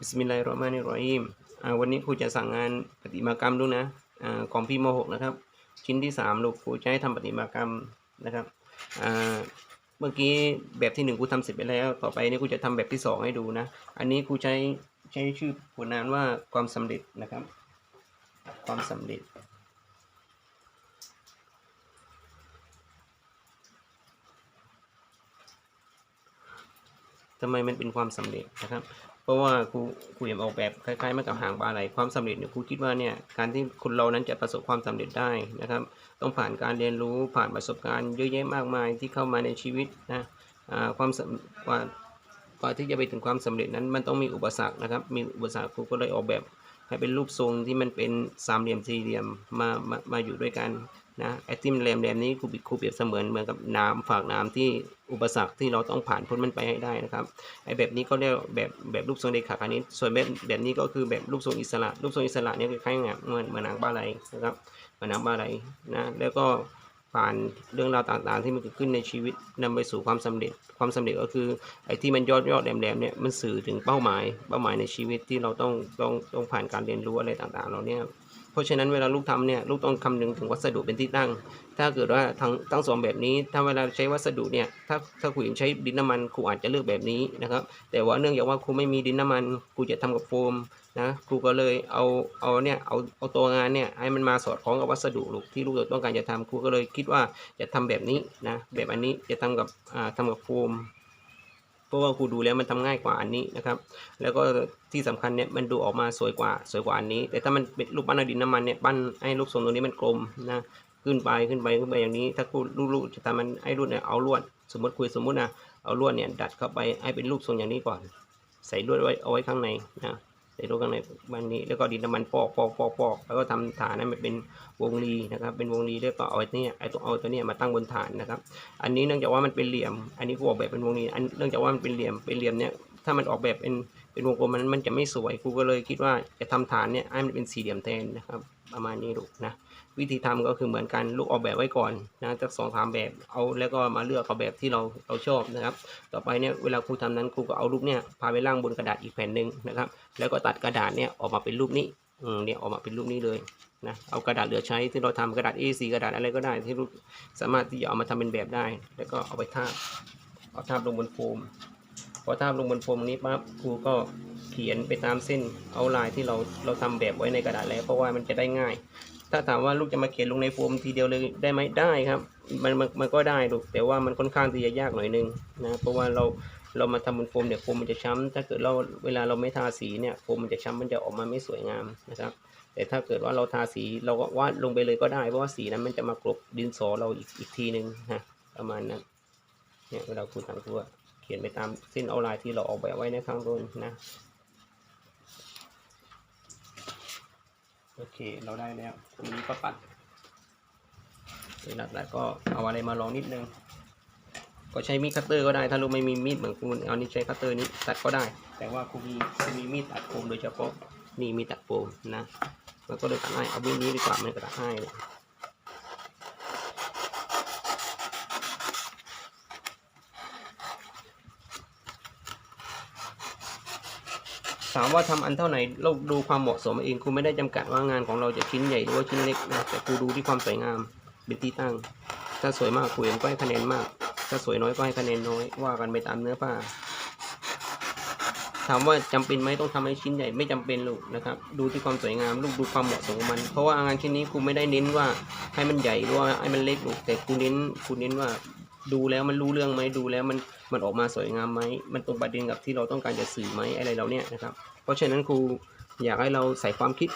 บิสมิลลาฮิรเราะห์มานิรเราะฮีมอ่าวันนี้ครูจะสั่งงานปฏิมากรรมดูนะอของพี่ม .6 นะครับ ชิ้นที่สามลูกครูจะให้ทำปฏิมากรรมนะครับเมื่อกี้แบบที่หนึ่งครูทำเสร็จไปแล้ว ต่อไปนี่ครูจะทำแบบที่สองให้ดูนะ อันนี้ครูใช้ใช้ชื่อผลงานว่าความสำเร็จนะครับ ความสำเร็จ ทำไมมันเป็นความสำเร็จนะครับ เพราะว่าครูครูเอ็มออกแบบคล้ายๆมากับหางปลาไหลความสำเร็จเนี่ยครูคิดว่าเนี่ยการที่คนเรานั้นจะประสบความสำเร็จได้นะครับ ต้องผ่านการเรียนรู้ผ่านประสบการณ์เยอะแยะมากมายที่เข้ามาในชีวิตนะความกว่ากว่าที่จะไปถึงความสำเร็จนั้นมันต้องมีอุปสรรคนะครับ มีอุปสรรคครูก็เลยออกแบบให้เป็นรูปทรงที่มันเป็นสามเหลี่ยมสี่เหลี่ยมมามามาอยู่ด้วยกัน นะไอ้ที่มันแหลมๆนี้ครูบิครูเปรียบเสมือนเหมือนกับน้ำฝากน้ำที่อุปสรรคที่เราต้องผ่านพ้นมันไปให้ได้นะครับไอแบบนี้ก็เรียกแบบแบบรูปทรงเดขาคณิตส่วนแบบแบบนี้ก็คือแบบรูปทรงอิสระ รูปทรงอิสระเนี่ยคล้ายๆเหมือนเหมือนหนังปลาไหลนะครับเหมือนหนังปลาไหลนะแล้วก็ผ่านเรื่องราวต่างๆ ที่มันเกิดขึ้นในชีวิตนำไปสู่ความสำเร็จ ความสำเร็จก็คือไอ้ที่มันยอดยอดแหลมๆเนี่ยมันสื่อถึงเป้าหมาย เป้าหมายในชีวิตที่เราต้องต้องต้องผ่านการเรียนรู้อะไรต่างๆเราเนี่ย เพราะฉะนั้นเวลาลูกทำเนี่ยลูกต้องคำนึงถึงวัสดุเป็นที่ตั้ง ถ้าเกิดว่าทั้งทั้งสองแบบนี้ ถ้าเวลาใช้วัสดุเนี่ยถ้าถ้าครูใช้ดินน้ำมันครูอาจจะเลือกแบบนี้นะครับ แต่ว่าเนื่องจากว่าครูไม่มีดินน้ำมันครูจะทำกับโฟมนะครูก็เลยเอาเอาเนี่ยเอาเอาตัวงานเนี่ยให้มันมาสอดคล้องกับวัสดุลูกที่ลูกต้องการจะทำครูก็เลยคิดว่าจะทำแบบนี้นะแบบอันนี้จะทำกับอ่าทำกับโฟม เพราะว่าครูดูแล้วมันทำง่ายกว่าอันนี้นะครับ แล้วก็ที่สำคัญเนี่ยมันดูออกมาสวยกว่าสวยกว่าอันนี้ แต่ถ้ามันเป็นรูปปั้นดินน้ำมันเนี่ยปั้นให้รูปทรงตรงนี้มันกลมนะขึ้นไปขึ้นไปขึ้นไปอย่างนี้ ถ้าครูลูกๆจะทำมันให้ลู่เนี่ยเอาลวด สมมติคุยสมมตินะเอาลวดเนี่ยดัดเข้าไปให้เป็นรูปทรงอย่างนี้ก่อน ใส่ลวดไว้เอาไว้ข้างในนะ ส่ลวดข้างในมันนี้แล้วก็ดินน้ำมันปอกปอกปอกปอกแล้วก็ทำฐานนั้นมันเป็นวงรีนะครับ เป็นวงรีแล้วก็เอาไอ้นี่ไอ้ตัวเอาตัวนี้มาตั้งบนฐานนะครับ อันนี้เนื่องจากว่ามันเป็นเหลี่ยม อันนี้กูออกแบบเป็นวงรีอันเนื่องจากว่ามันเป็นเหลี่ยมเป็นเหลี่ยมเนี้ยถ้ามันออกแบบเป็นเป็นวงกลมมันมันจะไม่สวยกูก็เลยคิดว่าจะทำฐานเนี้ยให้มันเป็นสี่เหลี่ยมแทนนะครับ ประมาณนี้ลูกนะวิธีทำก็คือเหมือนกันลูกออกแบบไว้ก่อนนะจากสองสามแบบเอาแล้วก็มาเลือกเอาแบบที่เราเราชอบนะครับ ต่อไปเนี่ยเวลาครูทำนั้นครูก็เอารูปเนี่ยพาไปล่างบนกระดาษอีกแผ่นหนึ่งนะครับ แล้วก็ตัดกระดาษเนี่ยออกมาเป็นรูปนี้อืมเนี่ยออกมาเป็นรูปนี้เลยนะเอากระดาษเหลือใช้ที่เราทำกระดาษ A4 กระดาษอะไรก็ได้ที่ลูกสามารถที่จะเอามาทำเป็นแบบได้ แล้วก็เอาไปทาบเอาทาบลงบนโฟมพอทาบลงบนโฟมนี้ปั๊บครูก็ ขียนไปตามเส้นเอาลายที่เราเราทำแบบไว้ในกระดาษแล้วเพราะว่ามันจะได้ง่าย ถ้าถามว่าลูกจะมาเขียนลงในโฟมทีเดียวเลยได้ไหมได้ครับมันมันมันก็ได้ลูกแต่ว่ามันค่อนข้างที่จะยากหน่อยนึงนะเพราะว่าเราเรามาทำบนโฟมเนี่ยโฟมมันจะช้ำถ้าเกิดเราเวลาเราไม่ทาสีเนี่ยโฟมมันจะช้ำมันจะออกมาไม่สวยงามนะครับแต่ถ้าเกิดว่าเราทาสีเราก็วาดลงไปเลยก็ได้เพราะว่าสีนั้นมันจะมากลบดินสอเราอีกอีกทีนึงนะประมาณนั้นเนี่ยเวลาครูทำครูก็เขียนไปตามเส้นเอาลายที่เราออกแบบไว้ในข้างบนนะ โอเคเราได้แล้วตรงนี้ก็ปัดเวลาตัดก็เอาอะไรมาลองนิดนึง ก็ใช้มีดคัตเตอร์ก็ได้ ถ้าลูกไม่มีมีดเหมือนคุณเอานี่ใช้คัตเตอร์นี้ตัดก็ได้ แต่ว่าคุณมีจะมีมีดตัดโฟมโดยเฉพาะนี่มีดตัดโฟมนะมันก็เลยตัดง่ายเอามีดนี้ดีกว่ามันก็ตัดง่ายเลย ถามว่าทำอันเท่าไหร่เราดูความเหมาะสมเองครูไม่ได้จำกัดว่างานของเราจะชิ้นใหญ่หรือว่าชิ้นเล็กนะแต่ครูดูที่ความสวยงามเป็นที่ตั้ง ถ้าสวยมากครูเอ็มก็ให้คะแนนมาก ถ้าสวยน้อยก็ให้คะแนนน้อยว่ากันไปตามเนื้อผ้าถามว่าจำเป็นไหมต้องทำให้ชิ้นใหญ่ไม่จำเป็นลูกนะครับ ดูที่ความสวยงามลูกดูความเหมาะสมของมัน เพราะว่างานชิ้นนี้ครูไม่ได้เน้นว่าให้มันใหญ่หรือว่าให้มันเล็กลูกแต่ครูเน้นครูเน้นว่าดูแล้วมันรู้เรื่องไหมดูแล้วมัน มันออกมาสวยงามไหม มันตรงประเด็นกับที่เราต้องการจะสื่อไหมอะไรเราเนี่ยนะครับ เพราะฉะนั้นครูอยากให้เราใส่ความคิด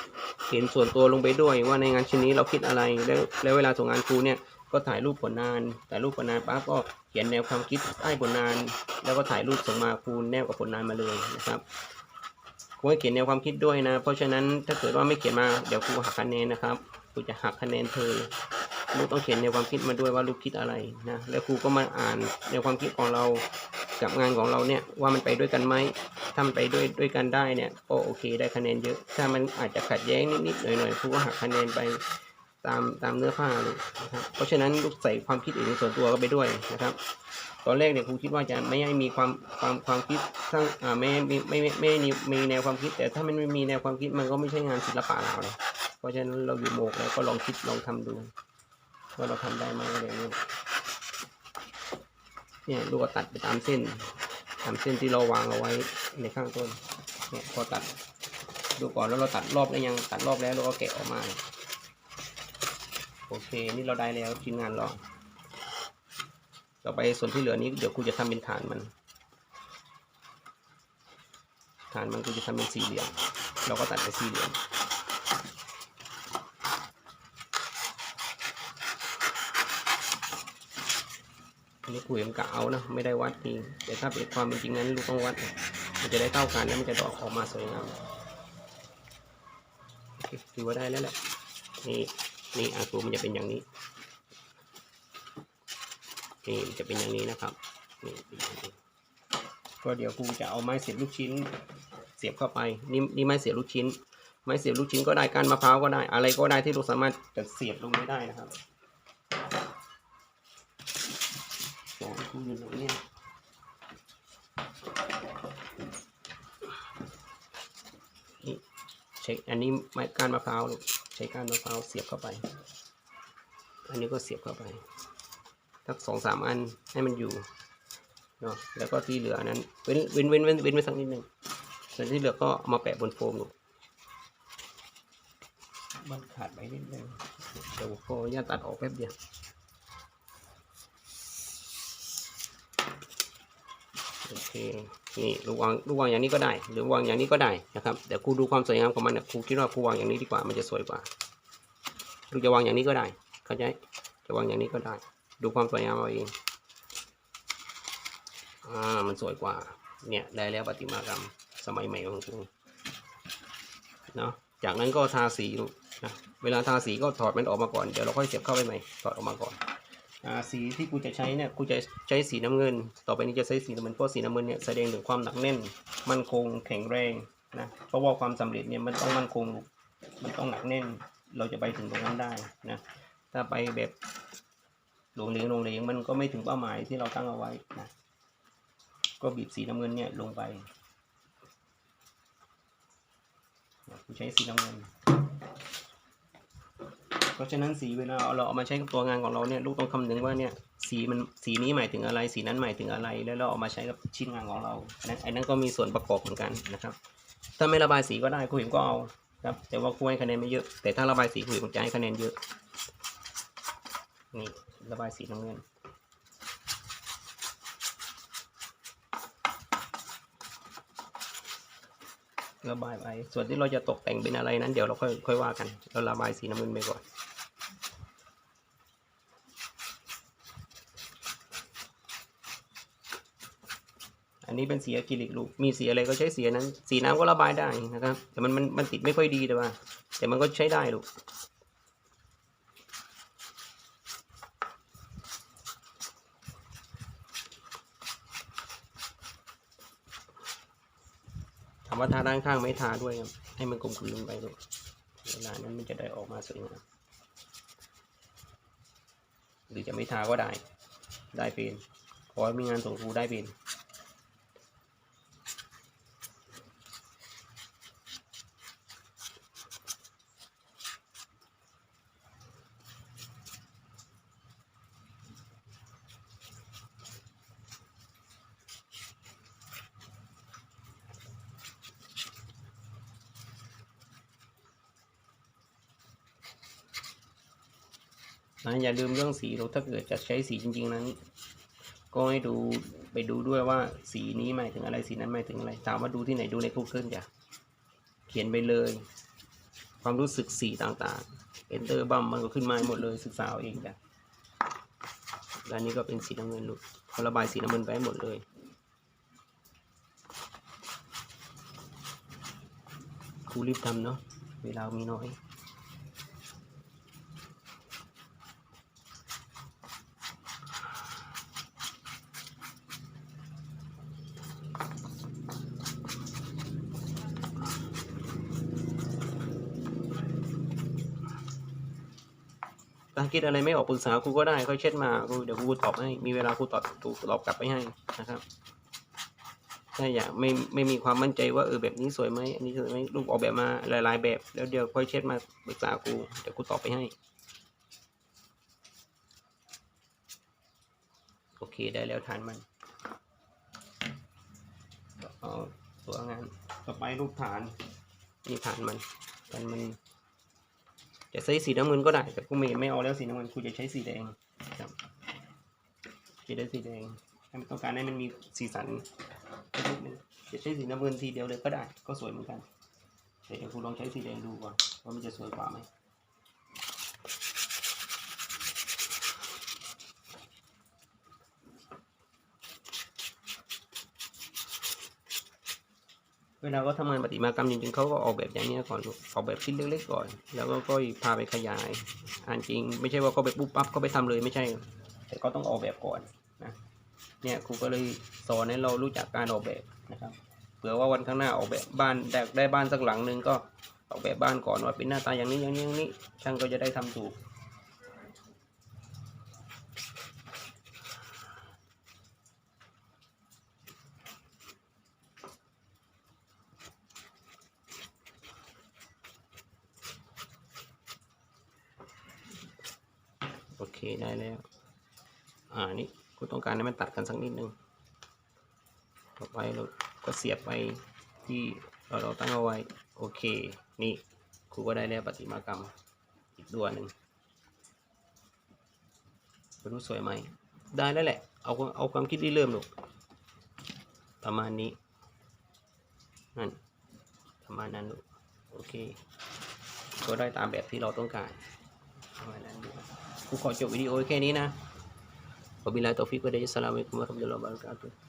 เห็นส่วนตัวลงไปด้วยว่าในงานชิ้นนี้เราคิดอะไร แล้วแล้วเวลาส่งงานครูเนี่ยก็ถ่ายรูปผลงานถ่ายรูปผลงานปั๊บก็เขียนแนวความคิดใต้ผลงาน แล้วก็ถ่ายรูปส่งมาครูแนบกับผลงานมาเลยนะครับครูให้เขียนแนวความคิดด้วยนะ เพราะฉะนั้นถ้าเกิดว่าไม่เขียนมาเดี๋ยวครูหักคะแนนนะครับครูจะหักคะแนนเธอ ลูกต้องเขียนแนวความคิดมาด้วยว่าลูกคิดอะไรนะแล้วครูก็มาอ่านแนวความคิดของเรากับงานของเราเนี่ยว่ามันไปด้วยกันไหมถ้ามันไปด้วยด้วยกันได้เนี่ยก็โอเคได้คะแนนเยอะ ถ้ามันอาจจะขัดแย้งนิดๆหน่อยๆครูก็หักคะแนนไปตามตามเนื้อผ้าเลยนะครับเพราะฉะนั้นลูกใส่ความคิดเห็นส่วนตัวก็ไปด้วยนะครับตอนแรกเนี่ยครูคิดว่าจะไม่ให้มีความความความคิดสร้างอ่าไม่ไม่ไม่ไม่มีแนวความคิด แต่ถ้ามันไม่มีแนวความคิดมันก็ไม่ใช่งานศิลปะเราเลยเพราะฉะนั้นเราอยู่โมกแล้วก็ลองคิดลองทำดู ว่าเราทำได้ไหมอะไรเงี้ยเนี่ยลูกก็ตัดไปตามเส้น ตามเส้นที่เราวางเอาไว้ในข้างต้น เนี่ยพอตัดดูก่อนแล้วเราตัดรอบแล้วยังตัดรอบแล้วเราก็แกะออกมา โอเค นี่เราได้แล้วชิ้นงานเราต่อไปส่วนที่เหลือนี้เดี๋ยวครูจะทำเป็นฐานมัน ฐานมันครูจะทำเป็นสี่เหลี่ยม เราก็ตัดเป็นสี่เหลี่ยม อันนี้ครูเอ็มกะเอานะไม่ได้วัดจริงแต่ถ้าเป็นความเป็นจริงนั้นลูกต้องวัด มันจะได้เท่ากันแล้วมันจะดอกออกมาสวยงามคถือว่าได้แล้วแหละนี่นี่อากูมันจะเป็นอย่างนี้นี่จะเป็นอย่างนี้นะครับนี่เป็นอย่างนี้ก็เดี๋ยวครูจะเอาไม้เสียบลูกชิ้น เสียบเข้าไปนี่นี่ไม้เสียบลูกชิ้น ไม้เสียบลูกชิ้นก็ได้ก้านมะพร้าวก็ได้ อะไรก็ได้ที่เราสามารถจะเสียบลงนี้ได้นะครับส อยู่ตรงนี้นี่ใช้อันนี้ไม้ก้านมะพร้าวลูกใช้ก้านมะพร้าวเสียบเข้าไป อันนี้ก็เสียบเข้าไปสักสองสามอันให้มันอยู่เนาะแล้วก็ที่เหลือนั้นเว้นเว้นเว้นเว้นเว้นไว้สักนิดหนึ่งส่วนที่เหลือก็เอามาแปะบนโฟมลูกมันขาดไปนิดนึงเดี๋ยวพอย่าตตัดออกแป๊บเดียว โอเคนี่ลูกวางลูกวางอย่างนี้ก็ได้ หรือวางอย่างนี้ก็ได้นะครับแต่ครูดูความสวยงามของมันนี่ยครูคิดว่าครูวางอย่างนี้ดีกว่ามันจะสวยกว่าลูกจะวางอย่างนี้ก็ได้เข้าใจจะวางอย่างนี้ก็ได้ ดูความสวยงามเอาเองอ่ามันสวยกว่า เนี่ยได้แล้วประติมากรรมสมัยใหม่ของกูเนาะจากนั้นก็ทาสีนะเวลาทาสีก็ถอดมันออกมาก่อนเดี๋ยวเราค่อยเสียบเข้าไปใหม่ถอดออกมาก่อน สีที่กูจะใช้เนี่ยกูจะใช้สีน้ำเงิน ต่อไปนี้จะใช้สีน้ำเงินเพราะสีน้ำเงินเนี่ยแสดงถึงความหนักแน่น มั่นคงแข็งแรงนะเพราะว่าความสำเร็จเนี่ยมันต้องมั่นคงมันต้องหนักแน่น เราจะไปถึงตรงนั้นได้นะถ้าไปแบบหลงเหลงหลงเหลงมันก็ไม่ถึงเป้าหมายที่เราตั้งเอาไว้นะก็บีบสีน้ำเงินเนี่ยลงไปกูใช้สีน้ำเงิน เพราะฉะนั้นสีเวลาเราเอามาใช้กับตัวงานของเราเนี่ยลูกต้องคำนึงว่าเนี่ยสีมันสีนี้หมายถึงอะไร สีนั้นหมายถึงอะไร แล้วเราเอามาใช้กับชิ้นงานของเรานะไอ้นั้นก็มีส่วนประกอบเหมือนกันนะครับ ถ้าไม่ระบายสีก็ได้ครูห็นก็เอาครับแต่ว่าครูให้คะแนนไม่เยอะ แต่ถ้าระบายสีครูห็นจะให้คะแนนเยอะนี่ระบายสีน้ำเงินระบายไปส่วนที่เราจะตกแต่งเป็นอะไรนั้นเดี๋ยวเราค่อยค่อยว่ากัน เราระบายสีน้ำเงินไปก่อน นนี้เป็นสีอะคริลิกลูก มีสีอะไรก็ใช้สีนั้น สีน้ำก็ระบายได้นะครับ แต่มันมันมันติดไม่ค่อยดีแต่ว่า แต่มันก็ใช้ได้ลูก ถามว่าทาด้านข้างไม่ทาด้วยครับ ให้มันกลมกลืนไปลูก เวลานั้นมันจะได้ออกมาสวยงาม หรือจะไม่ทาก็ได้ ได้เป็นขอให้มีงานส่งครูได้เป็น นะอย่าลืมเรื่องสีเราถ้าเกิดจะใช้สีจริง ๆ นั้น ก็ให้ดูไปดูด้วยว่าสีนี้หมายถึงอะไรสีนั้นหมายถึงอะไร ถามว่าดูที่ไหนดูใน Google จ้ะเขียนไปเลย ความรู้สึกสีต่างๆ Enter บัมมันก็ขึ้นมาหมดเลยศึกษาเอาเองจ้ะแล้วนี้ก็เป็นสีน้ำเงินลูกเขาระบายสีน้ำเงินไปให้หมดเลยครูรีบทำเนาะเวลามีน้อย ถ้าคิดอะไรไม่ออกปรึกษาครูก็ได้ค่อยเช็ดมาครูเดี๋ยวครูตอบให้มีเวลาครูตอบครูตอบกลับไปให้นะครับถ้าอยากไม่ไม่มีความมั่นใจว่าเออแบบนี้สวยไหมอันนี้สวยไหมรูปออกแบบมาหลายๆแบบ แล้วเดี๋ยวค่อยเช็ดมาปรึกษาครูเดี๋ยวครูตอบไปให้โอเคได้แล้วฐานมันเอาตัวงานต่อไปรูปฐานนี่ฐานมันฐานมัน จะใช้สีน้ำเงินก็ได้ แต่กูไม่ไม่เอาแล้วสีน้ำเงินกูจะใช้สีแดงครับจะได้สีแดงให้มันต้องการให้มันมีสีสันนิดนึงจะใช้สีน้ำเงินทีเดียวเลยก็ได้ ก็สวยเหมือนกันแต่เดี๋ยวกูลองใช้สีแดงดูก่อนว่ามันจะสวยกว่าไหม เวลาก็ทำงานปฏิมากรรมจริงๆเขาก็ออกแบบอย่างนี้ก่อนออกแบบชิ้นเล็กๆก่อน แล้วก็ค่อยพาไปขยายอ่านจริง ไม่ใช่ว่าเขาไปปุ๊บปั๊บเขาไปทำเลยไม่ใช่ แต่ก็ต้องออกแบบก่อนนะเนี่ยครูก็เลยสอนให้เรารู้จักการออกแบบนะครับเผื่อว่าวันข้างหน้าออกแบบบ้านแดกได้บ้านสักหลังหนึ่งก็ออกแบบบ้านก่อนว่าเป็นหน้าตาอย่างนี้อย่างนี้อย่างนี้ช่างก็จะได้ทำถูก โอเคได้แล้ว อ่านี่กูต้องการให้มันตัดกันสักนิดนึงต่อไปเราก็เสียบไปที่เราเราตั้งเอาไว้ โอเค นี่ครูก็ได้แล้วปฏิมากรรมอีกตัวหนึ่งไม่รู้สวยไหม ได้แล้วแหละ เอาเอาความคิดที่เริ่มลูกประมาณนี้ นั่น ประมาณนั้นลูกโอเค ก็ได้ตามแบบที่เราต้องการประมาณนั้น กูขอจบวิดีโอแค่นี้นะขอบิลลาตอฟิกวะฮิดายสลามุอะลัยกุมวะราะห์มะตุลลอฮิวะบาราะกาตุฮ์